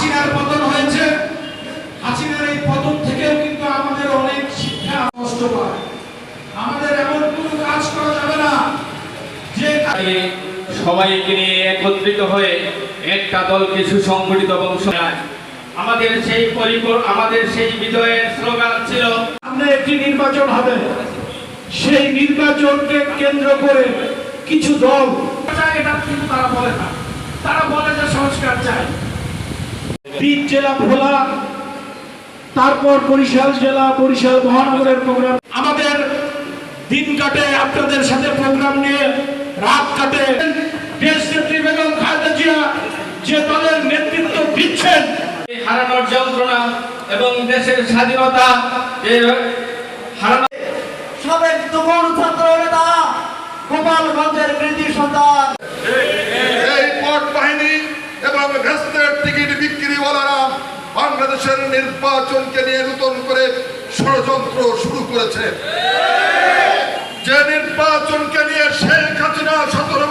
হাসিনার পতন হয়েছে। হাসিনার এই পতন থেকেও কিন্তু আমাদের অনেক শিক্ষা নষ্ট পায় আমাদের এমন কোনো কাজ করা যাবে না যে সবাইকে নিয়ে একত্রিত হয়ে একটা দলকে সুসংগঠিত সহায়। আমাদের সেই পরিকর আমাদের সেই বিজয়ের স্লোগান ছিল সামনে একটি নির্বাচন হবে। সেই নির্বাচনকে কেন্দ্র করে কিছু দল চায় এটা কিন্তু তারা বলে না। তারা বলে যে সংস্কার চাই। বীর জেলা ভোলা, তারপর বরিশাল জেলা, বরিশাল মহানগরের প্রোগ্রাম। আমাদের দিন কাটে, আপনাদের সাথে প্রোগ্রাম নিয়ে রাত কাটে। বেগম খালেদা জিয়া যে দলের নেতৃত্ব দিচ্ছেন হারানোর যন্ত্রণা এবং দেশের স্বাধীনতা হারানো সাবেক তুমুল ছাত্র নেতা গোপালগঞ্জের সন্তান বাংলাদেশের নির্বাচনকে নিয়ে নতুন করে ষড়যন্ত্র শুরু করেছে। যে নির্বাচনকে নিয়ে শেখ হাসিনা সতেরো